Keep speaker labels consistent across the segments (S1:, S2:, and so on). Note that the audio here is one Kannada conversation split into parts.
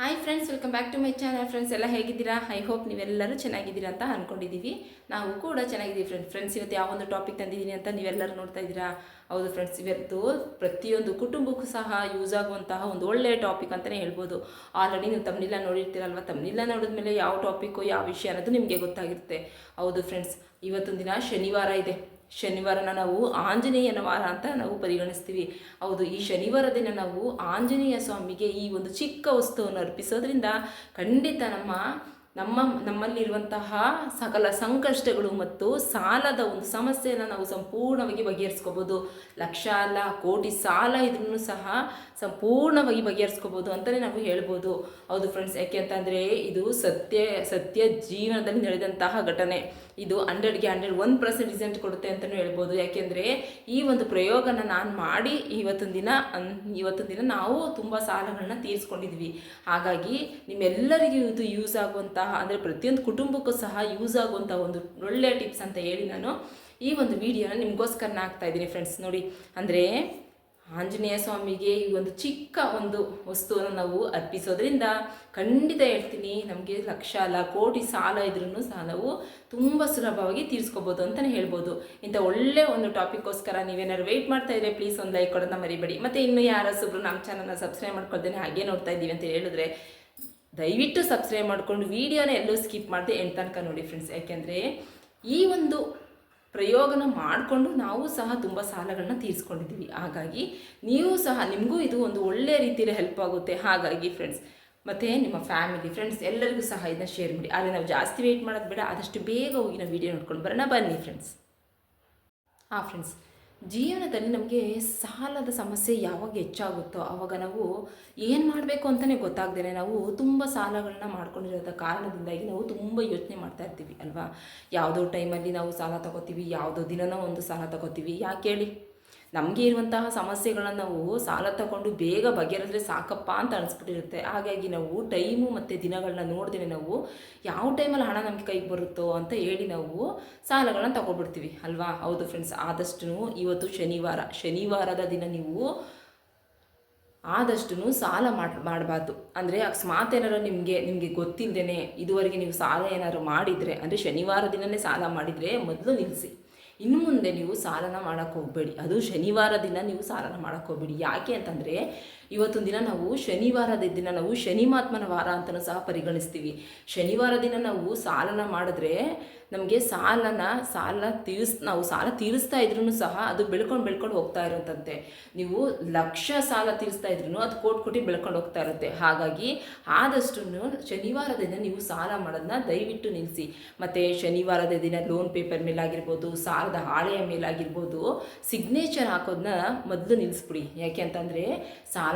S1: Hi friends welcome back to my channel friends ಎಲ್ಲ ಹೇಗಿದ್ದೀರಾ? ಐ ಹೋಪ್ ನೀವೆಲ್ಲರೂ ಚೆನ್ನಾಗಿದ್ದೀರಾ ಅಂತ ಅಂದ್ಕೊಂಡಿದ್ದೀವಿ ನಾವು ಕೂಡ ಚೆನ್ನಾಗಿದ್ದೀವಿ ಫ್ರೆಂಡ್ಸ್ ಫ್ರೆಂಡ್ಸ್ ಇವತ್ತು ಯಾವ ಒಂದು ಟಾಪಿಕ್ ತಂದಿದ್ದೀನಿ ಅಂತ ನೀವೆಲ್ಲರೂ ನೋಡ್ತಾ ಇದ್ದೀರಾ? ಹೌದು ಫ್ರೆಂಡ್ಸ್ ಇವತ್ತು ಪ್ರತಿಯೊಂದು ಕುಟುಂಬಕ್ಕೂ ಸಹ ಯೂಸ್ ಆಗುವಂತಹ ಒಂದು ಒಳ್ಳೆಯ ಟಾಪಿಕ್ ಅಂತಲೇ ಹೇಳ್ಬೋದು. ಆಲ್ರೆಡಿ ನೀವು ತಮ್ಮನಿಲ್ಲ ನೋಡಿರ್ತೀರಲ್ವ? ತಮ್ಮನಿಲ್ಲ ನೋಡಿದ್ಮೇಲೆ ಯಾವ ಟಾಪಿಕ್ಕು ಯಾವ ವಿಷಯ ಅನ್ನೋದು ನಿಮಗೆ ಗೊತ್ತಾಗಿರುತ್ತೆ. ಹೌದು ಫ್ರೆಂಡ್ಸ್ ಇವತ್ತೊಂದು ದಿನ ಶನಿವಾರ ಇದೆ. ಶನಿವಾರನ ನಾವು ಆಂಜನೇಯನ ವಾರ ಅಂತ ನಾವು ಪರಿಗಣಿಸ್ತೀವಿ. ಹೌದು, ಈ ಶನಿವಾರ ದಿನ ನಾವು ಆಂಜನೇಯ ಸ್ವಾಮಿಗೆ ಈ ಒಂದು ಚಿಕ್ಕ ವಸ್ತುವನ್ನು ಅರ್ಪಿಸೋದ್ರಿಂದ ಖಂಡಿತ ನಮ್ಮ ನಮ್ಮ, ನಮ್ಮಲ್ಲಿರುವಂತಹ ಸಕಲ ಸಂಕಷ್ಟಗಳು ಮತ್ತು ಸಾಲದ ಒಂದು ಸಮಸ್ಯೆಯನ್ನು ನಾವು ಸಂಪೂರ್ಣವಾಗಿ ಬಗೆಹರಿಸ್ಕೋಬೋದು. ಲಕ್ಷ ಅಲ್ಲ, ಕೋಟಿ ಸಾಲ ಇದ್ರೂ ಸಹ ಸಂಪೂರ್ಣವಾಗಿ ಬಗೆಹರಿಸ್ಕೋಬೋದು ಅಂತಲೇ ನಾವು ಹೇಳ್ಬೋದು. ಹೌದು ಫ್ರೆಂಡ್ಸ್ ಯಾಕೆ ಅಂತಂದರೆ ಇದು ಸತ್ಯ ಸತ್ಯ ಜೀವನದಲ್ಲಿ ನಡೆದಂತಹ ಘಟನೆ. ಇದು ಹಂಡ್ರೆಡ್ಗೆ ಹಂಡ್ರೆಡ್ ಒನ್ ಪರ್ಸೆಂಟ್ ರಿಸಲ್ಟ್ ಕೊಡುತ್ತೆ ಅಂತಲೂ ಹೇಳ್ಬೋದು. ಯಾಕೆಂದರೆ ಈ ಒಂದು ಪ್ರಯೋಗನ ನಾನು ಮಾಡಿ ಇವತ್ತೊಂದು ದಿನ ಇವತ್ತೊಂದು ದಿನ ನಾವು ತುಂಬ ಸಾಲಗಳನ್ನ ತೀರಿಸ್ಕೊಂಡಿದ್ವಿ. ಹಾಗಾಗಿ ನಿಮ್ಮೆಲ್ಲರಿಗೂ ಇದು ಯೂಸ್ ಆಗುವಂತಹ, ಅಂದರೆ ಪ್ರತಿಯೊಂದು ಕುಟುಂಬಕ್ಕೂ ಸಹ ಯೂಸ್ ಆಗುವಂಥ ಒಂದು ಒಳ್ಳೆಯ ಟಿಪ್ಸ್ ಅಂತ ಹೇಳಿ ನಾನು ಈ ಒಂದು ವಿಡಿಯೋನ ನಿಮಗೋಸ್ಕರ ಹಾಕ್ತಾ ಇದ್ದೀನಿ ಫ್ರೆಂಡ್ಸ್ ನೋಡಿ, ಅಂದರೆ ಆಂಜನೇಯ ಸ್ವಾಮಿಗೆ ಈ ಒಂದು ಚಿಕ್ಕ ಒಂದು ವಸ್ತುವನ್ನು ನಾವು ಅರ್ಪಿಸೋದ್ರಿಂದ ಖಂಡಿತ ಹೇಳ್ತೀನಿ, ನಮಗೆ ಲಕ್ಷ ಅಲ್ಲ, ಕೋಟಿ ಸಾಲ ಇದ್ರೂ ಸಹ ನಾವು ತುಂಬ ಸುಲಭವಾಗಿ ತೀರಿಸ್ಕೋಬೋದು ಅಂತಲೇ ಹೇಳ್ಬೋದು. ಇಂಥ ಒಳ್ಳೆ ಒಂದು ಟಾಪಿಕ್ಗೋಸ್ಕರ ನೀವೇನಾದ್ರು ವೆಯ್ಟ್ ಮಾಡ್ತಾ ಇದ್ರೆ ಪ್ಲೀಸ್ ಒಂದು ಲೈಕ್ ಕೊಡೋದನ್ನ ಮರಿಬೇಡಿ. ಮತ್ತು ಇನ್ನು ಯಾರಸೊಬ್ರು ನಮ್ಮ ಚಾನಲ್ನ ಸಬ್ಸ್ಕ್ರೈಬ್ ಮಾಡ್ಕೊಳ್ತೇನೆ ಹಾಗೆ ನೋಡ್ತಾ ಇದ್ದೀವಿ ಅಂತ ಹೇಳಿದ್ರೆ, ದಯವಿಟ್ಟು ಸಬ್ಸ್ಕ್ರೈಬ್ ಮಾಡಿಕೊಂಡು ವೀಡಿಯೋನ ಎಲ್ಲೂ ಸ್ಕಿಪ್ ಮಾಡದೆ ಎಂಡ್ ತನಕ ನೋಡಿ ಫ್ರೆಂಡ್ಸ್ ಯಾಕೆಂದರೆ ಈ ಒಂದು ಪ್ರಯೋಗನ ಮಾಡಿಕೊಂಡು ನಾವು ಸಹ ತುಂಬ ಸಾಲಗಳನ್ನ ತೀರಿಸ್ಕೊಂಡಿದ್ದೀವಿ. ಹಾಗಾಗಿ ನೀವು ಸಹ, ನಿಮಗೂ ಇದು ಒಂದು ಒಳ್ಳೆಯ ರೀತಿಯಲ್ಲಿ ಹೆಲ್ಪ್ ಆಗುತ್ತೆ. ಹಾಗಾಗಿ ಫ್ರೆಂಡ್ಸ್ ಮತ್ತು ನಿಮ್ಮ ಫ್ಯಾಮಿಲಿ ಫ್ರೆಂಡ್ಸ್ ಎಲ್ಲರಿಗೂ ಸಹ ಇದನ್ನ ಶೇರ್ ಮಾಡಿ. ಆದರೆ ನಾವು ಜಾಸ್ತಿ ವೆಯ್ಟ್ ಮಾಡೋದು ಬೇಡ. ಆದಷ್ಟು ಬೇಗ ಹೋಗಿ ನಾವು ವೀಡಿಯೋ ನೋಡ್ಕೊಂಡು ಬರೋಣ. ಬನ್ನಿ ಫ್ರೆಂಡ್ಸ್ ಹಾಂ ಫ್ರೆಂಡ್ಸ್ ಜೀವನದಲ್ಲಿ ನಮಗೆ ಸಾಲದ ಸಮಸ್ಯೆ ಯಾವಾಗ ಹೆಚ್ಚಾಗುತ್ತೋ ಆವಾಗ ನಾವು ಏನು ಮಾಡಬೇಕು ಅಂತಲೇ ಗೊತ್ತಾಗ್ದೇ ನಾವು ತುಂಬ ಸಾಲಗಳನ್ನ ಮಾಡ್ಕೊಂಡಿರೋದ ಕಾರಣದಿಂದಾಗಿ ನಾವು ತುಂಬ ಯೋಚನೆ ಮಾಡ್ತಾ ಇರ್ತೀವಿ, ಅಲ್ವಾ? ಯಾವುದೋ ಟೈಮಲ್ಲಿ ನಾವು ಸಾಲ ತಗೋತೀವಿ, ಯಾವುದೋ ದಿನನೋ ಒಂದು ಸಾಲ ತಗೋತೀವಿ. ಯಾಕೆ ಹೇಳಿ? ನಮಗೆ ಇರುವಂತಹ ಸಮಸ್ಯೆಗಳನ್ನು ನಾವು ಸಾಲ ತಗೊಂಡು ಬೇಗ ಬಗೆಹರಿದ್ರೆ ಸಾಕಪ್ಪ ಅಂತ ಅನಿಸ್ಬಿಟ್ಟಿರುತ್ತೆ. ಹಾಗಾಗಿ ನಾವು ಟೈಮು ಮತ್ತು ದಿನಗಳನ್ನ ನೋಡಿದ್ರೆ ನಾವು ಯಾವ ಟೈಮಲ್ಲಿ ಹಣ ನಮಗೆ ಕೈಗೆ ಬರುತ್ತೋ ಅಂತ ಹೇಳಿ ನಾವು ಸಾಲಗಳನ್ನು ತಗೊಬಿಡ್ತೀವಿ, ಅಲ್ವಾ? ಹೌದು ಫ್ರೆಂಡ್ಸ್ ಆದಷ್ಟು ಇವತ್ತು ಶನಿವಾರ. ಶನಿವಾರದ ದಿನ ನೀವು ಆದಷ್ಟು ಸಾಲ ಮಾಡಿ, ಮಾಡಬಾರ್ದು. ಅಂದರೆ ಅಕಸ್ಮಾತ್ ಏನಾರು ನಿಮಗೆ ನಿಮಗೆ ಗೊತ್ತಿಲ್ಲದೇ ಇದುವರೆಗೆ ನೀವು ಸಾಲ ಏನಾದ್ರು ಮಾಡಿದರೆ, ಅಂದರೆ ಶನಿವಾರ ದಿನವೇ ಸಾಲ ಮಾಡಿದರೆ ಮೊದಲು ನಿಲ್ಲಿಸಿ ಇನ್ನು ಮುಂದೆ ನೀವು ಸಾಲನ ಮಾಡೋಕ್ಕೆ ಹೋಗಬೇಡಿ. ಅದು ಶನಿವಾರ ದಿನ ನೀವು ಸಾಲನ ಮಾಡೋಕ್ಕೆ ಹೋಗಬೇಡಿ. ಯಾಕೆ ಅಂತಂದರೆ ಇವತ್ತೊಂದು ದಿನ ನಾವು ಶನಿವಾರದ ದಿನ, ನಾವು ಶನಿಮಾತ್ಮನ ವಾರ ಅಂತಲೂ ಸಹ ಪರಿಗಣಿಸ್ತೀವಿ. ಶನಿವಾರ ದಿನ ನಾವು ಸಾಲನ ಮಾಡಿದ್ರೆ ನಮಗೆ ಸಾಲನ, ಸಾಲ ತೀರಿಸ್, ನಾವು ಸಾಲ ತೀರಿಸ್ತಾ ಇದ್ರೂ ಸಹ ಅದು ಬೆಳ್ಕೊಂಡು ಬೆಳ್ಕೊಂಡು ಹೋಗ್ತಾ ಇರುತ್ತಂತೆ. ನೀವು ಲಕ್ಷ ಸಾಲ ತೀರಿಸ್ತಾ ಇದ್ರೂ ಅದು ಕೋಟಿ ಕೋಟಿ ಬೆಳ್ಕೊಂಡು ಹೋಗ್ತಾ ಇರುತ್ತೆ. ಹಾಗಾಗಿ ಆದಷ್ಟು ಶನಿವಾರದ ದಿನ ನೀವು ಸಾಲ ಮಾಡೋದನ್ನ ದಯವಿಟ್ಟು ನಿಲ್ಲಿಸಿ ಮತ್ತು ಶನಿವಾರದ ದಿನ ಲೋನ್ ಪೇಪರ್ ಮೇಲಾಗಿರ್ಬೋದು, ಸಾಲದ ಹಾಳೆಯ ಮೇಲಾಗಿರ್ಬೋದು, ಸಿಗ್ನೇಚರ್ ಹಾಕೋದನ್ನ ಮೊದಲು ನಿಲ್ಲಿಸ್ಬಿಡಿ ಯಾಕೆ ಅಂತಂದರೆ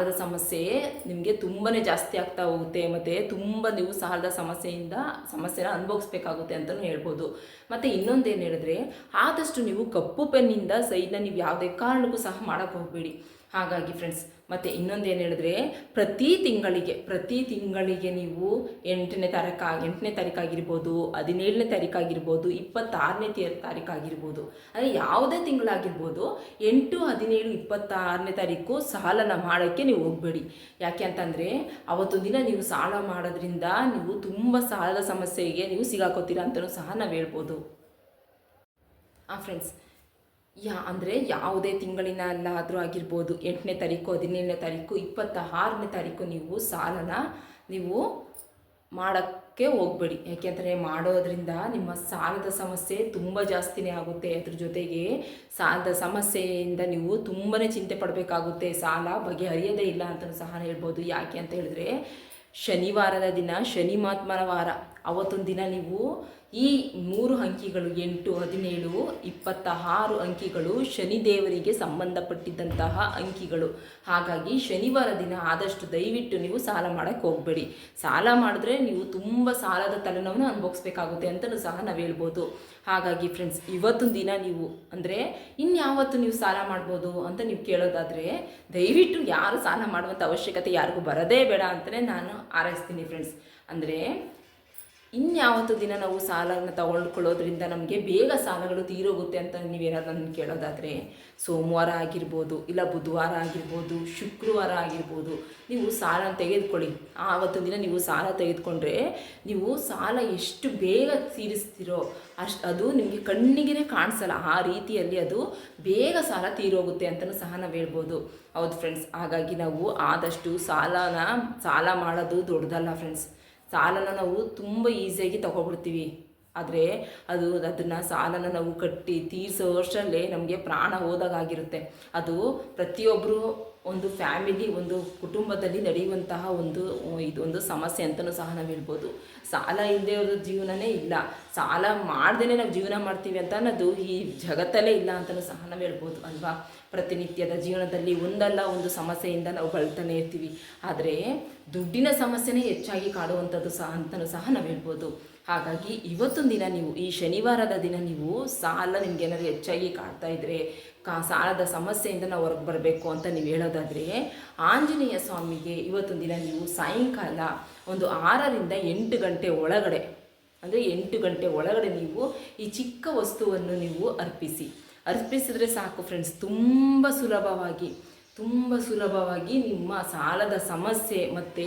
S1: ಸಾಲದ ಸಮಸ್ಯೆ ನಿಮಗೆ ತುಂಬಾ ಜಾಸ್ತಿ ಆಗ್ತಾ ಹೋಗುತ್ತೆ ಮತ್ತು ತುಂಬ ನೀವು ಸಾಲದ ಸಮಸ್ಯೆಯಿಂದ ಸಮಸ್ಯೆನ ಅನುಭವಿಸ್ಬೇಕಾಗುತ್ತೆ ಅಂತಲೂ ಹೇಳ್ಬೋದು. ಮತ್ತು ಇನ್ನೊಂದೇನು ಹೇಳಿದ್ರೆ, ಆದಷ್ಟು ನೀವು ಕಪ್ಪು ಪೆನ್ನಿಂದ ಸೈಡ್ನ ನೀವು ಯಾವುದೇ ಕಾರಣಕ್ಕೂ ಸಹ ಮಾಡೋಕ್ಕೆ ಹೋಗಬೇಡಿ. ಹಾಗಾಗಿ ಫ್ರೆಂಡ್ಸ್ ಮತ್ತು ಇನ್ನೊಂದೇನು ಹೇಳಿದ್ರೆ ಪ್ರತಿ ತಿಂಗಳಿಗೆ ಪ್ರತಿ ತಿಂಗಳಿಗೆ ನೀವು ಎಂಟನೇ ತಾರೀಕು, ಎಂಟನೇ ತಾರೀಕಾಗಿರ್ಬೋದು ಹದಿನೇಳನೇ ತಾರೀಕಾಗಿರ್ಬೋದು ಇಪ್ಪತ್ತಾರನೇ ತಾರೀಕಾಗಿರ್ಬೋದು ಅಂದರೆ ಯಾವುದೇ ತಿಂಗಳಾಗಿರ್ಬೋದು, ಎಂಟು, ಹದಿನೇಳು, ಇಪ್ಪತ್ತಾರನೇ ತಾರೀಕು ಸಾಲನ ಮಾಡೋಕ್ಕೆ ನೀವು ಹೋಗಬೇಡಿ. ಯಾಕೆ ಅಂತಂದರೆ ಅವತ್ತು ದಿನ ನೀವು ಸಾಲ ಮಾಡೋದ್ರಿಂದ ನೀವು ತುಂಬ ಸಾಲದ ಸಮಸ್ಯೆಗೆ ನೀವು ಸಿಗಾಕೋತೀರಾ ಅಂತಲೂ ಸಹ ನಾವು ಹೇಳ್ಬೋದು. ಹಾಂ ಫ್ರೆಂಡ್ಸ್ ಯಾ, ಅಂದರೆ ಯಾವುದೇ ತಿಂಗಳಿನ ಅಲ್ಲಾದರೂ ಆಗಿರ್ಬೋದು, ಎಂಟನೇ ತಾರೀಕು, ಹದಿನೇಳನೇ ತಾರೀಕು ಇಪ್ಪತ್ತ ಆರನೇ ತಾರೀಕು ನೀವು ಸಾಲನ ನೀವು ಮಾಡೋಕ್ಕೆ ಹೋಗಬೇಡಿ. ಯಾಕೆಂದರೆ ಮಾಡೋದ್ರಿಂದ ನಿಮ್ಮ ಸಾಲದ ಸಮಸ್ಯೆ ತುಂಬ ಜಾಸ್ತಿನೇ ಆಗುತ್ತೆ. ಅದ್ರ ಜೊತೆಗೆ ಸಾಲದ ಸಮಸ್ಯೆಯಿಂದ ನೀವು ತುಂಬಾ ಚಿಂತೆ ಪಡಬೇಕಾಗುತ್ತೆ. ಸಾಲ ಬಗೆಹರಿಯೋದೇ ಇಲ್ಲ ಅಂತ ಸಹ ಹೇಳ್ಬೋದು. ಯಾಕೆ ಅಂತ ಹೇಳಿದ್ರೆ, ಶನಿವಾರದ ದಿನ ಶನಿಮಾತ್ಮನ ವಾರ ಅವತ್ತೊಂದು ದಿನ ನೀವು ಈ ಮೂರು ಅಂಕಿಗಳು ಎಂಟು, ಹದಿನೇಳು ಇಪ್ಪತ್ತ ಆರು ಅಂಕಿಗಳು ಶನಿದೇವರಿಗೆ ಸಂಬಂಧಪಟ್ಟಿದ್ದಂತಹ ಅಂಕಿಗಳು. ಹಾಗಾಗಿ ಶನಿವಾರ ದಿನ ಆದಷ್ಟು ದಯವಿಟ್ಟು ನೀವು ಸಾಲ ಮಾಡೋಕ್ಕೆ ಹೋಗಬೇಡಿ. ಸಾಲ ಮಾಡಿದ್ರೆ ನೀವು ತುಂಬ ಸಾಲದ ತಲೆನೋವನ್ನು ಅನುಭವಿಸ್ಬೇಕಾಗುತ್ತೆ ಅಂತಲೂ ಸಹ ನಾವು ಹೇಳ್ಬೋದು. ಹಾಗಾಗಿ ಫ್ರೆಂಡ್ಸ್ ಇವತ್ತೊಂದು ದಿನ ನೀವು ಅಂದರೆ ಇನ್ಯಾವತ್ತು ನೀವು ಸಾಲ ಮಾಡ್ಬೋದು ಅಂತ ನೀವು ಕೇಳೋದಾದರೆ ದಯವಿಟ್ಟು ಯಾರು ಸಾಲ ಮಾಡುವಂಥ ಅವಶ್ಯಕತೆ ಯಾರಿಗೂ ಬರೋದೇ ಬೇಡ ಅಂತಲೇ ನಾನು ಆರೈಸ್ತೀನಿ ಫ್ರೆಂಡ್ಸ್ ಅಂದರೆ ಇನ್ಯಾವತ್ತು ದಿನ ನಾವು ಸಾಲನ ತಗೊಳ್ಕೊಳ್ಳೋದ್ರಿಂದ ನಮಗೆ ಬೇಗ ಸಾಲಗಳು ತೀರೋಗುತ್ತೆ ಅಂತ ನೀವೇನಾದ್ರು ನನ್ನ ಕೇಳೋದಾದರೆ ಸೋಮವಾರ ಆಗಿರ್ಬೋದು ಇಲ್ಲ ಬುಧವಾರ ಆಗಿರ್ಬೋದು, ಶುಕ್ರವಾರ ಆಗಿರ್ಬೋದು, ನೀವು ಸಾಲ ತೆಗೆದುಕೊಳ್ಳಿ. ಆವತ್ತು ದಿನ ನೀವು ಸಾಲ ತೆಗೆದುಕೊಂಡ್ರೆ ನೀವು ಸಾಲ ಎಷ್ಟು ಬೇಗ ತೀರಿಸ್ತೀರೋ ಅಷ್ಟು ಅದು ನಿಮಗೆ ಕಣ್ಣಿಗೆ ಕಾಣಿಸಲ್ಲ. ಆ ರೀತಿಯಲ್ಲಿ ಅದು ಬೇಗ ಸಾಲ ತೀರೋಗುತ್ತೆ ಅಂತಲೂ ಸಹ ನಾವು ಹೇಳ್ಬೋದು. ಹೌದು ಫ್ರೆಂಡ್ಸ್ ಹಾಗಾಗಿ ನಾವು ಆದಷ್ಟು ಸಾಲನ, ಸಾಲ ಮಾಡೋದು ದೊಡ್ಡದಲ್ಲ ಫ್ರೆಂಡ್ಸ್ ಸಾಲನ ನಾವು ತುಂಬ ಈಸಿಯಾಗಿ ತಗೊಬಿಡ್ತೀವಿ. ಆದರೆ ಅದು ಅದನ್ನು ಸಾಲನ ನಾವು ಕಟ್ಟಿ ತೀರಿಸೋ ವರ್ಷಲ್ಲೇ ನಮಗೆ ಪ್ರಾಣ ಹೋದಾಗಿರುತ್ತೆ ಅದು ಪ್ರತಿಯೊಬ್ಬರು ಒಂದು ಫ್ಯಾಮಿಲಿ, ಒಂದು ಕುಟುಂಬದಲ್ಲಿ ನಡೆಯುವಂತಹ ಒಂದು ಇದೊಂದು ಸಮಸ್ಯೆ ಅಂತಲೂ ಸಹ ನಾವು ಹೇಳ್ಬೋದು. ಸಾಲ ಇಲ್ಲದೆ ಇರೋದು ಜೀವನನೇ ಇಲ್ಲ. ಸಾಲ ಮಾಡ್ದೇ ನಾವು ಜೀವನ ಮಾಡ್ತೀವಿ ಅಂತ ಅನ್ನೋದು ಈ ಜಗತ್ತಲ್ಲೇ ಇಲ್ಲ ಅಂತಲೂ ಸಹ ನಾವು ಹೇಳ್ಬೋದು ಅಲ್ವಾ? ಪ್ರತಿನಿತ್ಯದ ಜೀವನದಲ್ಲಿ ಒಂದಲ್ಲ ಒಂದು ಸಮಸ್ಯೆಯಿಂದ ನಾವು ಬಳತಾನೆ ಇರ್ತೀವಿ. ಆದರೆ ದುಡ್ಡಿನ ಸಮಸ್ಯೆನೇ ಹೆಚ್ಚಾಗಿ ಕಾಡುವಂಥದ್ದು ಸಹ ಅಂತಲೂ ಸಹ ನಾವು ಹೇಳ್ಬೋದು. ಹಾಗಾಗಿ ಇವತ್ತೊಂದು ದಿನ ನೀವು, ಈ ಶನಿವಾರದ ದಿನ ನೀವು ಸಾಲ ನಿಮ್ಗೆ ಏನಾದ್ರು ಹೆಚ್ಚಾಗಿ ಕಾಡ್ತಾ ಇದ್ರೆ, ಕಾ, ಸಾಲದ ಸಮಸ್ಯೆಯಿಂದ ನಾವು ಹೊರಗೆ ಬರಬೇಕು ಅಂತ ನೀವು ಹೇಳೋದಾದರೆ, ಆಂಜನೇಯ ಸ್ವಾಮಿಗೆ ಇವತ್ತೊಂದು ದಿನ ನೀವು ಸಾಯಂಕಾಲ ಒಂದು ಆರರಿಂದ ಎಂಟು ಗಂಟೆ ಒಳಗಡೆ, ಅಂದರೆ ಎಂಟು ಗಂಟೆ ಒಳಗಡೆ ನೀವು ಈ ಚಿಕ್ಕ ವಸ್ತುವನ್ನು ನೀವು ಅರ್ಪಿಸಿ. ಅರ್ಪಿಸಿದ್ರೆ ಸಾಕು ಫ್ರೆಂಡ್ಸ್ ತುಂಬ ಸುಲಭವಾಗಿ ತುಂಬ ಸುಲಭವಾಗಿ ನಿಮ್ಮ ಸಾಲದ ಸಮಸ್ಯೆ ಮತ್ತು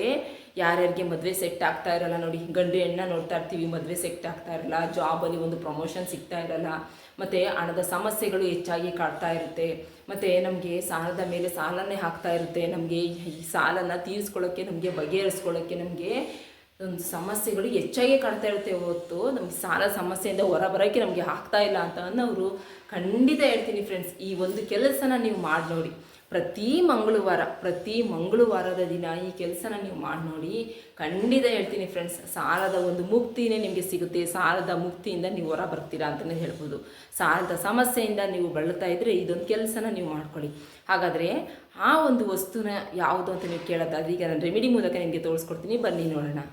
S1: ಯಾರ್ಯಾರಿಗೆ ಮದುವೆ ಸೆಟ್ ಆಗ್ತಾ ಇರಲ್ಲ ನೋಡಿ ಗಂಡು ಹೆಣ್ಣ ನೋಡ್ತಾ ಇರ್ತೀವಿ, ಮದುವೆ ಸೆಟ್ ಆಗ್ತಾ ಇರಲ್ಲ ಜಾಬಲ್ಲಿ ಒಂದು ಪ್ರಮೋಷನ್ ಸಿಗ್ತಾ ಇರಲ್ಲ, ಮತ್ತು ಹಣದ ಸಮಸ್ಯೆಗಳು ಹೆಚ್ಚಾಗಿ ಕಾಡ್ತಾ ಇರುತ್ತೆ, ಮತ್ತು ನಮಗೆ ಸಾಲದ ಮೇಲೆ ಸಾಲನೇ ಹಾಕ್ತಾ ಇರುತ್ತೆ, ನಮಗೆ ಈ ಸಾಲನ ತೀರಿಸ್ಕೊಳ್ಳೋಕ್ಕೆ ನಮಗೆ ಬಗೆಹರಿಸ್ಕೊಳ್ಳೋಕ್ಕೆ ನಮಗೆ ಒಂದು ಸಮಸ್ಯೆಗಳು ಹೆಚ್ಚಾಗಿ ಕಾಡ್ತಾ ಇರುತ್ತೆ ಹೊತ್ತು, ನಮಗೆ ಸಾಲ ಸಮಸ್ಯೆಯಿಂದ ಹೊರ ಬರೋಕ್ಕೆ ನಮಗೆ ಆಗ್ತಾ ಇಲ್ಲ ಅಂತ ಅನ್ನೋರು ಖಂಡಿತ ಹೇಳ್ತೀನಿ ಫ್ರೆಂಡ್ಸ್ ಈ ಒಂದು ಕೆಲಸನ ನೀವು ಮಾಡಿ ನೋಡಿ. ಪ್ರತಿ ಮಂಗಳವಾರ, ಪ್ರತಿ ಮಂಗಳವಾರದ ದಿನ ಈ ಕೆಲಸನ ನೀವು ಮಾಡಿ ನೋಡಿ, ಖಂಡಿತ ಹೇಳ್ತೀನಿ ಫ್ರೆಂಡ್ಸ್ ಸಾಲದ ಒಂದು ಮುಕ್ತಿನೇ ನಿಮಗೆ ಸಿಗುತ್ತೆ. ಸಾಲದ ಮುಕ್ತಿಯಿಂದ ನೀವು ಹೊರ ಬರ್ತೀರಾ ಅಂತಲೇ ಹೇಳ್ಬೋದು. ಸಾಲದ ಸಮಸ್ಯೆಯಿಂದ ನೀವು ಬಳಲ್ತಾ ಇದ್ದರೆ ಇದೊಂದು ಕೆಲಸನ ನೀವು ಮಾಡ್ಕೊಳ್ಳಿ. ಹಾಗಾದರೆ ಆ ಒಂದು ವಸ್ತುನ ಯಾವುದು ಅಂತ ನೀವು ಕೇಳೋದಾದ್ರೆ ಈಗ ನಾನು ರೆಮಿಡಿ ಮೂಲಕ ನಿಮಗೆ ತೋರಿಸ್ಕೊಡ್ತೀನಿ. ಬನ್ನಿ ನೋಡೋಣ.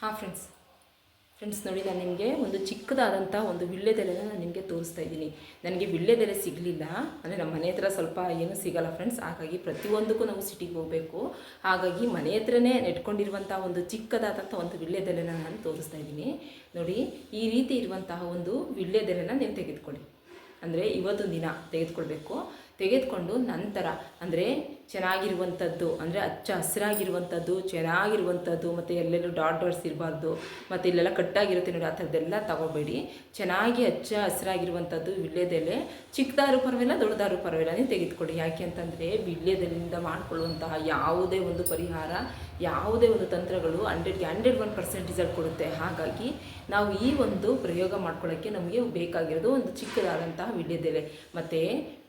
S1: ಹಾಂ ಫ್ರೆಂಡ್ಸ್ ಫ್ರೆಂಡ್ಸ್ ನೋಡಿ, ನಾನು ನಿಮಗೆ ಒಂದು ಚಿಕ್ಕದಾದಂಥ ಒಂದು ವಿಳ್ಳೆದೆಲೆನ ನಾನು ನಿಮಗೆ ತೋರಿಸ್ತಾ ಇದ್ದೀನಿ. ನನಗೆ ವಿಳ್ಳೆದೆಲೆ ಸಿಗಲಿಲ್ಲ. ಅಂದರೆ ನಮ್ಮ ಮನೆ ಹತ್ರ ಸ್ವಲ್ಪ ಏನೂ ಸಿಗಲ್ಲ ಫ್ರೆಂಡ್ಸ್ ಹಾಗಾಗಿ ಪ್ರತಿಯೊಂದಕ್ಕೂ ನಾವು ಸಿಟಿಗೆ ಹೋಗಬೇಕು. ಹಾಗಾಗಿ ಮನೆ ಹತ್ರನೇ ನೆಟ್ಕೊಂಡಿರುವಂಥ ಒಂದು ಚಿಕ್ಕದಾದಂಥ ಒಂದು ವಿಳ್ಳೆದೆಲೆನ ನಾನು ತೋರಿಸ್ತಾ ಇದ್ದೀನಿ. ನೋಡಿ, ಈ ರೀತಿ ಇರುವಂತಹ ಒಂದು ವಿಳ್ಳೆದೆಲೆನ ನೀವು ತೆಗೆದುಕೊಳ್ಳಿ. ಅಂದರೆ ಇವತ್ತು ದಿನ ತೆಗೆದುಕೊಳ್ಬೇಕು. ತೆಗೆದುಕೊಂಡು ನಂತರ, ಅಂದರೆ ಚೆನ್ನಾಗಿರುವಂಥದ್ದು, ಅಂದರೆ ಹಚ್ಚ ಹಸಿರಾಗಿರುವಂಥದ್ದು, ಚೆನ್ನಾಗಿರುವಂಥದ್ದು, ಮತ್ತು ಎಲ್ಲೆಲ್ಲೂ ಡಾಟ್ ಡಾಟ್ಸ್ ಇರಬಾರ್ದು, ಮತ್ತು ಇಲ್ಲೆಲ್ಲ ಕಟ್ಟಾಗಿರುತ್ತೆ ನೋಡಿ ಆ ಥರದ್ದೆಲ್ಲ ತಗೋಬೇಡಿ. ಚೆನ್ನಾಗಿ ಹಚ್ಚ ಹಸಿರಾಗಿರುವಂಥದ್ದು ವಿಳ್ಯದೆಲೆ ಚಿಕ್ಕದಾರು ಪರವಾಗಿಲ್ಲ ದೊಡ್ಡದಾರು ಪರವಾಗಿಲ್ಲ ತೆಗೆದುಕೊಳ್ಳಿ ಯಾಕೆ ಅಂತಂದರೆ ವಿಳ್ಯದೆಲೆಯಿಂದ ಮಾಡಿಕೊಳ್ಳುವಂತಹ ಯಾವುದೇ ಒಂದು ಪರಿಹಾರ, ಯಾವುದೇ ಒಂದು ತಂತ್ರಗಳು ಹಂಡ್ರೆಡ್ಗೆ ಹಂಡ್ರೆಡ್ ಒನ್ ಪರ್ಸೆಂಟ್ ರಿಸಲ್ಟ್ ಕೊಡುತ್ತೆ. ಹಾಗಾಗಿ ನಾವು ಈ ಒಂದು ಪ್ರಯೋಗ ಮಾಡ್ಕೊಳ್ಳೋಕ್ಕೆ ನಮಗೆ ಬೇಕಾಗಿರೋದು ಒಂದು ಚಿಕ್ಕದಾದಂತಹ ವಿಳ್ಯದೆಲೆ. ಮತ್ತು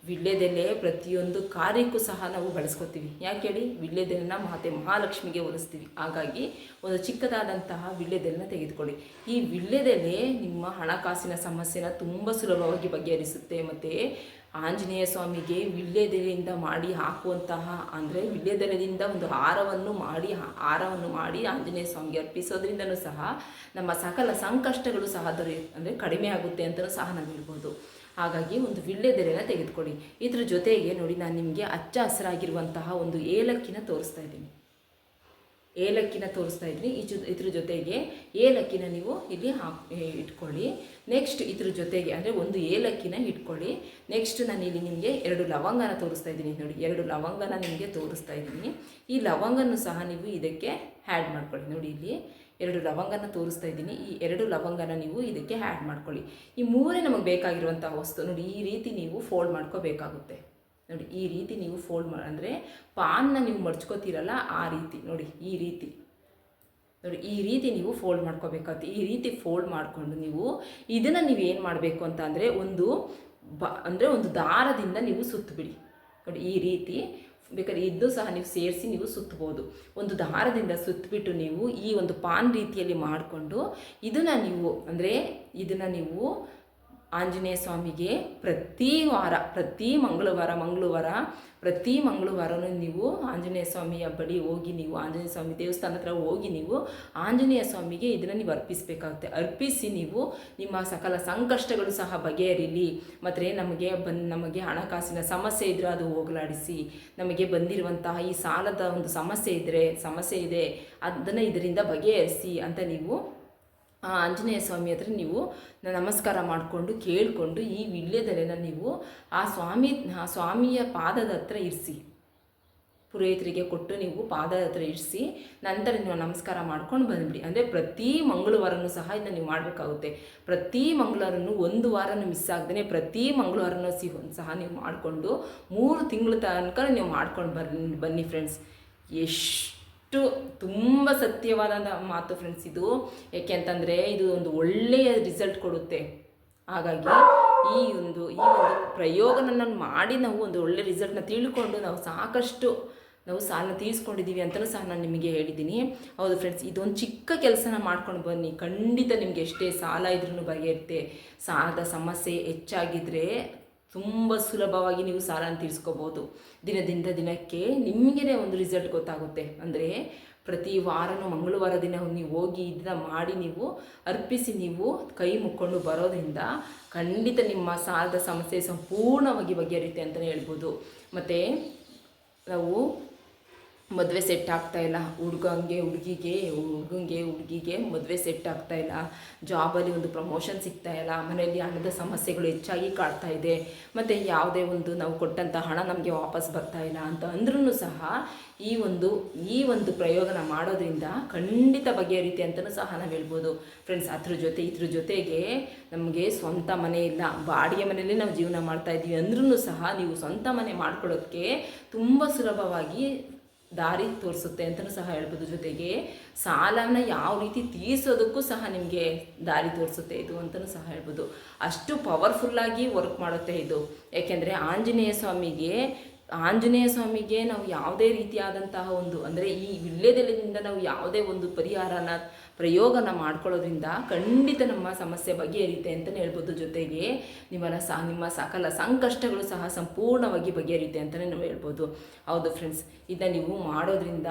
S1: ವಿಳ್ಯದೆಲೆ ಪ್ರತಿಯೊಂದು ಕಾರ್ಯಕ್ಕೂ ಸಹ ನಾವು ಬಳಸ್ಕೊತೀವಿ. ಯಾಕೆ ಹೇಳಿ? ವಿಳ್ಯದೆಲೆನ ಮಾತೆ ಮಹಾಲಕ್ಷ್ಮಿಗೆ ಹೋಲಿಸ್ತೀವಿ. ಹಾಗಾಗಿ ಒಂದು ಚಿಕ್ಕದಾದಂತಹ ವಿಳ್ಯದೆಲೆನ ತೆಗೆದುಕೊಳ್ಳಿ. ಈ ವಿಳ್ಯದೆಲೆ ನಿಮ್ಮ ಹಣಕಾಸಿನ ಸಮಸ್ಯೆನ ತುಂಬ ಸುಲಭವಾಗಿ ಬಗೆಹರಿಸುತ್ತೆ. ಮತ್ತು ಆಂಜನೇಯ ಸ್ವಾಮಿಗೆ ವಿಳ್ಯದೆಲೆಯಿಂದ ಮಾಡಿ ಹಾಕುವಂತಹ, ಅಂದರೆ ವಿಳ್ಯದೆಲೆಯಿಂದ ಒಂದು ಹಾರವನ್ನು ಮಾಡಿ ಹಾರವನ್ನು ಮಾಡಿ ಆಂಜನೇಯ ಸ್ವಾಮಿಗೆ ಅರ್ಪಿಸೋದ್ರಿಂದನೂ ಸಹ ನಮ್ಮ ಸಕಲ ಸಂಕಷ್ಟಗಳು ಸಹ ದೊರೆಯ ಅಂದರೆ ಕಡಿಮೆ ಆಗುತ್ತೆ ಅಂತಲೂ ಸಹ ನಾವು ಹೇಳ್ಬೋದು. ಹಾಗಾಗಿ ಒಂದು ವಿಳ್ಯದೆಲೆನ ತೆಗೆದುಕೊಳ್ಳಿ. ಇದ್ರ ಜೊತೆಗೆ ನೋಡಿ, ನಾನು ನಿಮಗೆ ಹಚ್ಚ ಹಸಿರಾಗಿರುವಂತಹ ಒಂದು ಏಲಕ್ಕಿನ ತೋರಿಸ್ತಾ ಇದ್ದೀನಿ. ಏಲಕ್ಕಿನ ತೋರಿಸ್ತಾ ಇದ್ದೀನಿ ಈ ಜೊ ಇದ್ರ ಜೊತೆಗೆ ಏಲಕ್ಕಿನ ನೀವು ಇಲ್ಲಿ ಹಾಕಿ ಇಟ್ಕೊಳ್ಳಿ. ನೆಕ್ಸ್ಟ್ ಇದ್ರ ಜೊತೆಗೆ ಅಂದರೆ ಒಂದು ಏಲಕ್ಕಿನ ಇಟ್ಕೊಳ್ಳಿ. ನೆಕ್ಸ್ಟ್ ನಾನು ಇಲ್ಲಿ ನಿಮಗೆ ಎರಡು ಲವಂಗನ ತೋರಿಸ್ತಾ ಇದ್ದೀನಿ. ನೋಡಿ, ಎರಡು ಲವಂಗನ ನಿಮಗೆ ತೋರಿಸ್ತಾ ಇದ್ದೀನಿ. ಈ ಲವಂಗನೂ ಸಹ ನೀವು ಇದಕ್ಕೆ ಆ್ಯಡ್ ಮಾಡ್ಕೊಳ್ಳಿ. ನೋಡಿ ಇಲ್ಲಿ ಎರಡು ಲವಂಗನ ತೋರಿಸ್ತಾ ಇದ್ದೀನಿ. ಈ ಎರಡು ಲವಂಗನ ನೀವು ಇದಕ್ಕೆ ಆ್ಯಡ್ ಮಾಡ್ಕೊಳ್ಳಿ. ಈ ಮೂರೇ ನಮಗೆ ಬೇಕಾಗಿರುವಂಥ ವಸ್ತು ನೋಡಿ, ಈ ರೀತಿ ನೀವು ಫೋಲ್ಡ್ ಮಾಡ್ಕೋಬೇಕಾಗುತ್ತೆ. ನೋಡಿ, ಈ ರೀತಿ ನೀವು ಫೋಲ್ಡ್ ಮಾಡಿ ಅಂದರೆ ಪಾನ್ನ ನೀವು ಮಡ್ಚ್ಕೋತೀರಲ್ಲ, ಆ ರೀತಿ, ನೋಡಿ, ಈ ರೀತಿ. ನೋಡಿ, ಈ ರೀತಿ ನೀವು ಫೋಲ್ಡ್ ಮಾಡ್ಕೋಬೇಕಾಗುತ್ತೆ. ಈ ರೀತಿ ಫೋಲ್ಡ್ ಮಾಡಿಕೊಂಡು ನೀವು ಇದನ್ನು ನೀವು ಏನು ಮಾಡಬೇಕು ಅಂತ ಅಂದರೆ, ಒಂದು ಬ, ಅಂದರೆ ಒಂದು ದಾರದಿಂದ ನೀವು ಸುತ್ತಬಿಡಿ ನೋಡಿ, ಈ ರೀತಿ ಬೇಕಾದ್ರೆ ಇದ್ದು ಸಹ ನೀವು ಸೇರಿಸಿ ನೀವು ಸುತ್ತಬೋದು ಒಂದು ದಾರದಿಂದ ಸುತ್ತಬಿಟ್ಟು ನೀವು ಈ ಒಂದು ಪಾನ್ ರೀತಿಯಲ್ಲಿ ಮಾಡಿಕೊಂಡು ಇದನ್ನು ನೀವು, ಅಂದರೆ ಇದನ್ನು ನೀವು ಆಂಜನೇಯ ಸ್ವಾಮಿಗೆ ಪ್ರತಿ ವಾರ, ಪ್ರತಿ ಮಂಗಳವಾರ ಮಂಗಳವಾರ, ಪ್ರತಿ ಮಂಗಳವಾರನೂ ನೀವು ಆಂಜನೇಯ ಸ್ವಾಮಿಯ ಬಳಿ ಹೋಗಿ ನೀವು, ಆಂಜನೇಯ ಸ್ವಾಮಿ ದೇವಸ್ಥಾನ ಹತ್ರ ಹೋಗಿ ನೀವು ಆಂಜನೇಯ ಸ್ವಾಮಿಗೆ ಇದನ್ನು ನೀವು ಅರ್ಪಿಸಬೇಕಾಗುತ್ತೆ. ಅರ್ಪಿಸಿ ನೀವು ನಿಮ್ಮ ಸಕಲ ಸಂಕಷ್ಟಗಳು ಸಹ ಬಗೆಹರಿಲಿ. ಮತ್ತು ನಮಗೆ ಬಂದು ನಮಗೆ ಹಣಕಾಸಿನ ಸಮಸ್ಯೆ ಇದ್ದರೆ ಅದು ಹೋಗಲಾಡಿಸಿ. ನಮಗೆ ಬಂದಿರುವಂತಹ ಈ ಸಾಲದ ಒಂದು ಸಮಸ್ಯೆ ಇದ್ದರೆ ಸಮಸ್ಯೆ ಇದೆ, ಅದನ್ನು ಇದರಿಂದ ಬಗೆಹರಿಸಿ ಅಂತ ನೀವು ಆಂಜನೇಯ ಸ್ವಾಮಿ ಹತ್ರ ನೀವು ನಮಸ್ಕಾರ ಮಾಡಿಕೊಂಡು ಕೇಳಿಕೊಂಡು ಈ ವಿಳ್ಯದೆಲೆನ ನೀವು ಆ ಸ್ವಾಮಿ, ಆ ಸ್ವಾಮಿಯ ಪಾದದ ಹತ್ರ ಇರಿಸಿ. ಪುರೋಹಿತರಿಗೆ ಕೊಟ್ಟು ನೀವು ಪಾದದ ಹತ್ರ ಇರಿಸಿ, ನಂತರ ನೀವು ನಮಸ್ಕಾರ ಮಾಡ್ಕೊಂಡು ಬಂದ್ಬಿಡಿ. ಅಂದರೆ ಪ್ರತಿ ಮಂಗಳವಾರನೂ ಸಹ ಇದನ್ನು ನೀವು ಮಾಡಬೇಕಾಗುತ್ತೆ. ಪ್ರತಿ ಮಂಗಳವಾರನೂ ಒಂದು ವಾರನೂ ಮಿಸ್ ಆಗದೇ ಪ್ರತಿ ಮಂಗಳವಾರನೂ ಸಹ ನೀವು ಮಾಡಿಕೊಂಡು ಮೂರು ತಿಂಗಳ ತನಕ ನೀವು ಮಾಡ್ಕೊಂಡು ಬನ್ನಿ ಬನ್ನಿ ಫ್ರೆಂಡ್ಸ್ ಎಷ್ಟು ತುಂಬ ಸತ್ಯವಾದ ಮಾತು ಫ್ರೆಂಡ್ಸ್ ಇದು. ಏಕೆ ಅಂತಂದರೆ ಇದು ಒಂದು ಒಳ್ಳೆಯ ರಿಸಲ್ಟ್ ಕೊಡುತ್ತೆ. ಹಾಗಾಗಿ ಈ ಒಂದು ಈ ಒಂದು ಪ್ರಯೋಗನ ಮಾಡಿ ನಾವು ಒಂದು ಒಳ್ಳೆ ರಿಸಲ್ಟ್ನ ತಿಳ್ಕೊಂಡು ನಾವು ಸಾಕಷ್ಟು ನಾವು ಸಾಲನ ತೀರಿಸ್ಕೊಂಡಿದ್ದೀವಿ ಅಂತಲೂ ಸಹ ನಾನು ನಿಮಗೆ ಹೇಳಿದ್ದೀನಿ ಹೌದು ಫ್ರೆಂಡ್ಸ್ ಇದೊಂದು ಚಿಕ್ಕ ಕೆಲಸನ ಮಾಡ್ಕೊಂಡು ಬನ್ನಿ. ಖಂಡಿತ ನಿಮಗೆ ಎಷ್ಟೇ ಸಾಲ ಇದ್ರೂ ಬಗೆಯುತ್ತೆ ಸಾಲದ ಸಮಸ್ಯೆ ಹೆಚ್ಚಾಗಿದ್ದರೆ ತುಂಬ ಸುಲಭವಾಗಿ ನೀವು ಸಾಲನ ತೀರಿಸ್ಕೋಬೋದು ದಿನದಿಂದ ದಿನಕ್ಕೆ ನಿಮಗೇ ಒಂದು ರಿಸಲ್ಟ್ ಗೊತ್ತಾಗುತ್ತೆ. ಅಂದರೆ ಪ್ರತಿ ವಾರನೂ ಮಂಗಳವಾರ ದಿನ ನೀವು ಹೋಗಿ ಇದನ್ನ ಮಾಡಿ ನೀವು ಅರ್ಪಿಸಿ ನೀವು ಕೈ ಮುಕ್ಕೊಂಡು ಬರೋದ್ರಿಂದ ಖಂಡಿತ ನಿಮ್ಮ ಸಾಲದ ಸಮಸ್ಯೆ ಸಂಪೂರ್ಣವಾಗಿ ಬಗೆಹರಿಯುತ್ತೆ ಅಂತಲೇ ಹೇಳ್ಬೋದು. ಮತ್ತು ನಾವು ಮದುವೆ ಸೆಟ್ ಆಗ್ತಾ ಇಲ್ಲ. ಹುಡ್ಗಂಗೆ, ಹುಡುಗಿಗೆ, ಹುಡುಗಂಗೆ, ಹುಡುಗಿಗೆ ಮದುವೆ ಸೆಟ್ ಆಗ್ತಾ ಇಲ್ಲ. ಜಾಬಲ್ಲಿ ಒಂದು ಪ್ರಮೋಷನ್ ಸಿಗ್ತಾ ಇಲ್ಲ. ಮನೆಯಲ್ಲಿ ಹಣದ ಸಮಸ್ಯೆಗಳು ಹೆಚ್ಚಾಗಿ ಕಾಡ್ತಾ ಇದೆ. ಮತ್ತು ಯಾವುದೇ ಒಂದು ನಾವು ಕೊಟ್ಟಂಥ ಹಣ ನಮಗೆ ವಾಪಸ್ ಇಲ್ಲ ಅಂತ ಅಂದ್ರೂ ಸಹ ಈ ಒಂದು ಈ ಒಂದು ಪ್ರಯೋಗನ ಮಾಡೋದ್ರಿಂದ ಖಂಡಿತ ರೀತಿ ಅಂತಲೂ ಸಹ ನಾವು ಹೇಳ್ಬೋದು. ಫ್ರೆಂಡ್ಸ್ ಅದ್ರ ಜೊತೆ, ಇದ್ರ ಜೊತೆಗೆ ನಮಗೆ ಸ್ವಂತ ಮನೆ ಇಲ್ಲ. ಬಾಡಿಗೆ ಮನೆಯಲ್ಲಿ ನಾವು ಜೀವನ ಮಾಡ್ತಾ ಇದ್ದೀವಿ ಅಂದ್ರೂ ಸಹ ನೀವು ಸ್ವಂತ ಮನೆ ಮಾಡ್ಕೊಳ್ಳೋಕ್ಕೆ ತುಂಬ ಸುಲಭವಾಗಿ ದಾರಿ ತೋರಿಸುತ್ತೆ ಅಂತಲೂ ಸಹ ಹೇಳ್ಬೋದು. ಜೊತೆಗೆ ಸಾಲನ ಯಾವ ರೀತಿ ತೀರಿಸೋದಕ್ಕೂ ಸಹ ನಿಮಗೆ ದಾರಿ ತೋರಿಸುತ್ತೆ ಇದು ಅಂತಲೂ ಸಹ ಹೇಳ್ಬೋದು. ಅಷ್ಟು ಪವರ್ಫುಲ್ಲಾಗಿ ವರ್ಕ್ ಮಾಡುತ್ತೆ ಇದು. ಏಕೆಂದರೆ ಆಂಜನೇಯ ಸ್ವಾಮಿಗೆ ಆಂಜನೇಯ ಸ್ವಾಮಿಗೆ ನಾವು ಯಾವುದೇ ರೀತಿಯಾದಂತಹ ಒಂದು, ಅಂದರೆ ಈ ವಿಳ್ಯದೆಲೆಯಿಂದ ನಾವು ಯಾವುದೇ ಒಂದು ಪರಿಹಾರನ ಪ್ರಯೋಗನ ಮಾಡ್ಕೊಳ್ಳೋದ್ರಿಂದ ಖಂಡಿತ ನಮ್ಮ ಸಮಸ್ಯೆ ಬಗೆಹರಿಯುತ್ತೆ ಅಂತಲೇ ಹೇಳ್ಬೋದು ಜೊತೆಗೆ ನಿಮ್ಮ ಸಹ ನಿಮ್ಮ ಸಕಲ ಸಂಕಷ್ಟಗಳು ಸಹ ಸಂಪೂರ್ಣವಾಗಿ ಬಗೆಹರಿಯುತ್ತೆ ಅಂತಲೇ ನಾವು ಹೇಳ್ಬೋದು. ಹೌದು ಫ್ರೆಂಡ್ಸ್ ಇದನ್ನು ನೀವು ಮಾಡೋದ್ರಿಂದ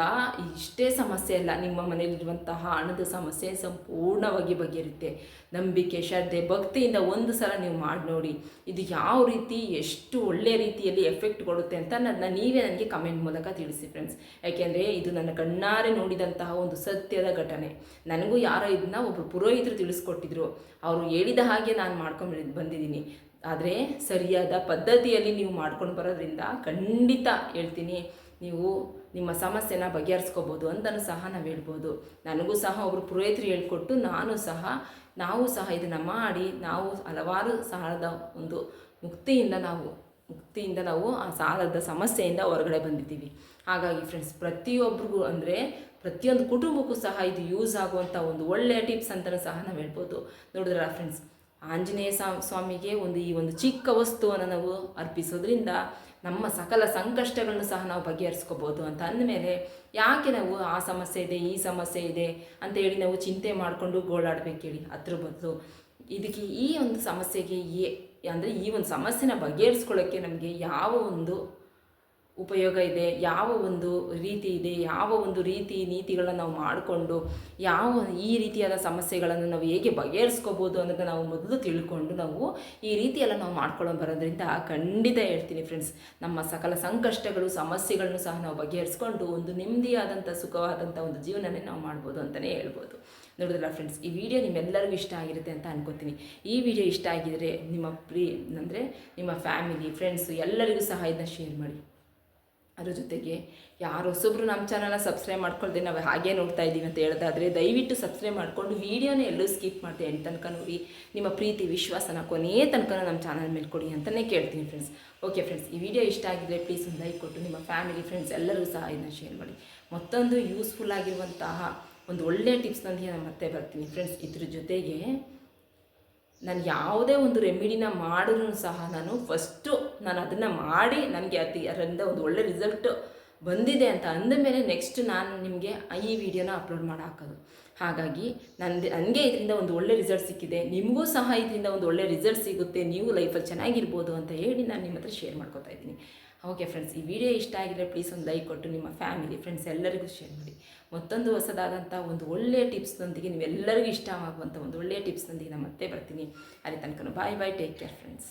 S1: ಇಷ್ಟೇ ಸಮಸ್ಯೆ ಅಲ್ಲ, ನಿಮ್ಮ ಮನೆಯಲ್ಲಿರುವಂತಹ ಹಣದ ಸಮಸ್ಯೆ ಸಂಪೂರ್ಣವಾಗಿ ಬಗೆಹರಿಯುತ್ತೆ. ನಂಬಿಕೆ, ಶ್ರದ್ಧೆ, ಭಕ್ತಿಯಿಂದ ಒಂದು ಸಲ ನೀವು ಮಾಡಿ ನೋಡಿ, ಇದು ಯಾವ ರೀತಿ, ಎಷ್ಟು ಒಳ್ಳೆಯ ರೀತಿಯಲ್ಲಿ ಎಫೆಕ್ಟ್ ಕೊಡುತ್ತೆ ಅಂತ ನನ್ನ ನೀವೇ ನನಗೆ ಕಮೆಂಟ್ ಮೂಲಕ ತಿಳಿಸಿ ಫ್ರೆಂಡ್ಸ್ ಯಾಕೆಂದರೆ ಇದು ನನ್ನ ಕಣ್ಣಾರೆ ನೋಡಿದಂತಹ ಒಂದು ಸತ್ಯದ ಘಟನೆ. ನನಗೂ ಯಾರೋ ಇದನ್ನ ಒಬ್ಬರು ಪುರೋಹಿತರು ತಿಳಿಸ್ಕೊಟ್ಟಿದ್ರು. ಅವರು ಹೇಳಿದ ಹಾಗೆ ನಾನು ಮಾಡ್ಕೊಂಡು ಬಂದಿದ್ದೀನಿ. ಆದರೆ ಸರಿಯಾದ ಪದ್ಧತಿಯಲ್ಲಿ ನೀವು ಮಾಡ್ಕೊಂಡು ಬರೋದ್ರಿಂದ ಖಂಡಿತ ಹೇಳ್ತೀನಿ, ನೀವು ನಿಮ್ಮ ಸಮಸ್ಯೆನ ಬಗೆಹರಿಸ್ಕೋಬೋದು ಅಂತಲೂ ಸಹ ನಾವು ಹೇಳ್ಬೋದು. ನನಗೂ ಸಹ ಒಬ್ಬರು ಪುರೋಹಿತರು ಹೇಳ್ಕೊಟ್ಟು ನಾನು ಸಹ, ನಾವು ಸಹ ಇದನ್ನು ಮಾಡಿ, ನಾವು ಹಲವಾರು ಸಾಲದ ಒಂದು ಮುಕ್ತಿಯಿಂದ ನಾವು ಮುಕ್ತಿಯಿಂದ ನಾವು ಆ ಸಾಲದ ಸಮಸ್ಯೆಯಿಂದ ಹೊರಗಡೆ ಬಂದಿದ್ದೀವಿ. ಹಾಗಾಗಿ ಫ್ರೆಂಡ್ಸ್ ಪ್ರತಿಯೊಬ್ಬರಿಗೂ ಅಂದರೆ ಪ್ರತಿಯೊಂದು ಕುಟುಂಬಕ್ಕೂ ಸಹ ಇದು ಯೂಸ್ ಆಗುವಂಥ ಒಂದು ಒಳ್ಳೆಯ ಟಿಪ್ಸ್ ಅಂತಲೂ ಸಹ ನಾವು ಹೇಳ್ಬೋದು. ನೋಡಿದ್ರ ಫ್ರೆಂಡ್ಸ್ ಆಂಜನೇಯ ಸ್ವಾಮಿಗೆ ಒಂದು ಈ ಒಂದು ಚಿಕ್ಕ ವಸ್ತುವನ್ನು ನಾವು ಅರ್ಪಿಸೋದ್ರಿಂದ ನಮ್ಮ ಸಕಲ ಸಂಕಷ್ಟಗಳನ್ನು ಸಹ ನಾವು ಬಗೆಹರಿಸ್ಕೋಬೋದು ಅಂತ ಅಂದಮೇಲೆ ಯಾಕೆ ನಾವು ಆ ಸಮಸ್ಯೆ ಇದೆ, ಈ ಸಮಸ್ಯೆ ಇದೆ ಅಂತ ಹೇಳಿ ನಾವು ಚಿಂತೆ ಮಾಡಿಕೊಂಡು ಗೋಳಾಡ್ಬೇಕು ಹೇಳಿ. ಅದ್ರ ಬದಲು ಇದಕ್ಕೆ ಈ ಒಂದು ಸಮಸ್ಯೆಗೆ ಏ ಅಂದರೆ ಈ ಒಂದು ಸಮಸ್ಯೆನ ಬಗೆಹರಿಸ್ಕೊಳ್ಳೋಕ್ಕೆ ನಮಗೆ ಯಾವ ಒಂದು ಉಪಯೋಗ ಇದೆ, ಯಾವ ಒಂದು ರೀತಿ ಇದೆ, ಯಾವ ಒಂದು ರೀತಿ ನೀತಿಗಳನ್ನು ನಾವು ಮಾಡಿಕೊಂಡು, ಯಾವ ಈ ರೀತಿಯಾದ ಸಮಸ್ಯೆಗಳನ್ನು ನಾವು ಹೇಗೆ ಬಗೆಹರಿಸ್ಕೋಬೋದು ಅನ್ನೋದನ್ನು ನಾವು ಮೊದಲು ತಿಳ್ಕೊಂಡು ನಾವು ಈ ರೀತಿಯೆಲ್ಲ ನಾವು ಮಾಡ್ಕೊಳ್ಳೋ ಬರೋದ್ರಿಂದ ಖಂಡಿತ ಹೇಳ್ತೀನಿ ಫ್ರೆಂಡ್ಸ್ ನಮ್ಮ ಸಕಲ ಸಂಕಷ್ಟಗಳು, ಸಮಸ್ಯೆಗಳನ್ನು ಸಹ ನಾವು ಬಗೆಹರಿಸ್ಕೊಂಡು ಒಂದು ನೆಮ್ಮದಿಯಾದಂಥ, ಸುಖವಾದಂಥ ಒಂದು ಜೀವನನೇ ನಾವು ಮಾಡ್ಬೋದು ಅಂತಲೇ ಹೇಳ್ಬೋದು. ನೋಡಿದ್ರಲ್ಲ ಫ್ರೆಂಡ್ಸ್ ಈ ವಿಡಿಯೋ ನಿಮ್ಮೆಲ್ಲರಿಗೂ ಇಷ್ಟ ಆಗಿರುತ್ತೆ ಅಂತ ಅನ್ಕೋತೀನಿ. ಈ ವಿಡಿಯೋ ಇಷ್ಟ ಆಗಿದರೆ ನಿಮ್ಮ ಪ್ರೀ, ಅಂದರೆ ನಿಮ್ಮ ಫ್ಯಾಮಿಲಿ ಫ್ರೆಂಡ್ಸು ಎಲ್ಲರಿಗೂ ಸಹ ಇದನ್ನ ಶೇರ್ ಮಾಡಿ. ಅದ್ರ ಜೊತೆಗೆ ಯಾರು ಹೊಸೊಬ್ರು ನಮ್ಮ ಚಾನಲ್ನ ಸಬ್ಸ್ಕ್ರೈಬ್ ಮಾಡ್ಕೊಳ್ದೆ ನಾವು ಹಾಗೆ ನೋಡ್ತಾ ಇದ್ದೀವಿ ಅಂತ ಹೇಳೋದಾದರೆ, ದಯವಿಟ್ಟು ಸಬ್ಸ್ಕ್ರೈಬ್ ಮಾಡಿಕೊಂಡು ವೀಡಿಯೋನ ಎಲ್ಲೂ ಸ್ಕಿಪ್ ಮಾಡ್ತೀವಿ ಎಂಟು ತನಕ ನೋಡಿ, ನಿಮ್ಮ ಪ್ರೀತಿ, ವಿಶ್ವಾಸನ ಕೊನೆಯ ತನಕ ನಮ್ಮ ಚಾನಲ್ ಮೇಲೆ ಕೊಡಿ ಅಂತಲೇ ಕೇಳ್ತೀನಿ ಫ್ರೆಂಡ್ಸ್ ಓಕೆ ಫ್ರೆಂಡ್ಸ್ ಈ ವಿಡಿಯೋ ಇಷ್ಟ ಆಗಿದ್ರೆ ಪ್ಲೀಸ್ ಒಂದು ಲೈಕ್ ಕೊಟ್ಟು ನಿಮ್ಮ ಫ್ಯಾಮಿಲಿ ಫ್ರೆಂಡ್ಸ್ ಎಲ್ಲರೂ ಸಹ ಇದನ್ನು ಶೇರ್ ಮಾಡಿ. ಮತ್ತೊಂದು ಯೂಸ್ಫುಲ್ ಆಗಿರುವಂತಹ ಒಂದು ಒಳ್ಳೆಯ ಟಿಪ್ಸ್ನೊಂದಿಗೆ ನಾನು ಮತ್ತೆ ಬರ್ತೀನಿ ಫ್ರೆಂಡ್ಸ್ ಇದ್ರ ಜೊತೆಗೆ ನಾನು ಯಾವುದೇ ಒಂದು ರೆಮಿಡಿನ ಮಾಡಿದ್ರು ಸಹ ನಾನು ಫಸ್ಟು ನಾನು ಅದನ್ನು ಮಾಡಿ ನನಗೆ ಅತಿ ಅದರಿಂದ ಒಂದು ಒಳ್ಳೆ ರಿಸಲ್ಟ್ ಬಂದಿದೆ ಅಂತ ಅಂದ ಮೇಲೆ ನೆಕ್ಸ್ಟ್ ನಾನು ನಿಮಗೆ ಈ ವಿಡಿಯೋನ ಅಪ್ಲೋಡ್ ಮಾಡಿ ಹಾಕೋದು ಹಾಗಾಗಿ ನನ್ನದು ನನಗೆ ಇದರಿಂದ ಒಂದು ಒಳ್ಳೆ ರಿಸಲ್ಟ್ ಸಿಕ್ಕಿದೆ. ನಿಮಗೂ ಸಹ ಇದರಿಂದ ಒಂದು ಒಳ್ಳೆ ರಿಸಲ್ಟ್ ಸಿಗುತ್ತೆ. ನೀವು ಲೈಫಲ್ಲಿ ಚೆನ್ನಾಗಿರ್ಬೋದು ಅಂತ ಹೇಳಿ ನಾನು ನಿಮ್ಮ ಹತ್ರ ಶೇರ್ ಮಾಡ್ಕೊತಾ ಇದ್ದೀನಿ. ಓಕೆ ಫ್ರೆಂಡ್ಸ್, ಈ ವಿಡಿಯೋ ಇಷ್ಟ ಆಗಿದ್ರೆ ಪ್ಲೀಸ್ ಒಂದು ಲೈಕ್ ಕೊಟ್ಟು ನಿಮ್ಮ ಫ್ಯಾಮಿಲಿ ಫ್ರೆಂಡ್ಸ್ ಎಲ್ಲರಿಗೂ ಶೇರ್ ಮಾಡಿ. ಮತ್ತೊಂದು ಹೊಸದಾದಂಥ ಒಂದು ಒಳ್ಳೆಯ ಟಿಪ್ಸ್ನೊಂದಿಗೆ ನೀವೆಲ್ಲರಿಗೂ ಇಷ್ಟ ಆಗುವಂಥ ಒಂದು ಒಳ್ಳೆಯ ಟಿಪ್ಸ್ನೊಂದಿಗೆ ನಾನು ಮತ್ತೆ ಬರ್ತೀನಿ. ಅಲ್ಲಿ ತನಕ bye bye take care friends